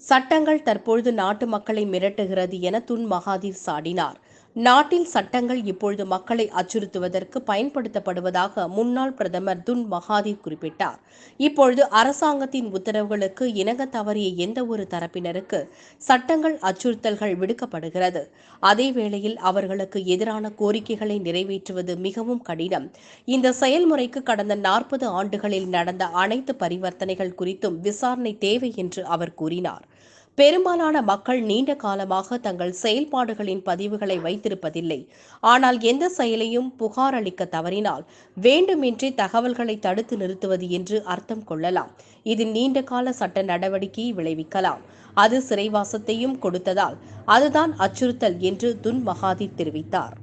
சட்டங்கள் தற்பொழுது நாட்டு மக்களை மிரட்டுகிறது என துன் மகாதீர் சாடினார். நாட்டில் சட்டங்கள் இப்பொழுது மக்களை அச்சுறுத்துவதற்கு பயன்படுத்தப்படுவதாக முன்னாள் பிரதமர் துன் மகாதீர் குறிப்பிட்டார். இப்பொழுது அரசாங்கத்தின் உத்தரவுகளுக்கு இணங்க தவறிய எந்த ஒரு தரப்பினருக்கு சட்டங்கள் அச்சுறுத்தல்கள் விடுக்கப்படுகிறது. அதே வேளையில் அவர்களுக்கு எதிரான கோரிக்கைகளை நிறைவேற்றுவது மிகவும் கடினம். இந்த செயல்முறைக்கு கடந்த நாற்பது ஆண்டுகளில் நடந்த அனைத்து பரிவர்த்தனைகள் குறித்தும் விசாரணை தேவை என்று அவர் கூறினார். பெரும்பாலான மக்கள் நீண்ட காலமாக தங்கள் செயல்பாடுகளின் பதிவுகளை வைத்திருப்பதில்லை. ஆனால் எந்த செயலையும் புகார் அளிக்க தவறினால் வேண்டுமென்றே தகவல்களை தடுத்து நிறுத்துவது என்று அர்த்தம் கொள்ளலாம். இது நீண்ட கால சட்ட நடவடிக்கையை விளைவிக்கலாம். அது சிறைவாசத்தையும் கொடுத்ததால் அதுதான் அச்சுறுத்தல் என்று துன் மகாதீர் தெரிவித்தார்.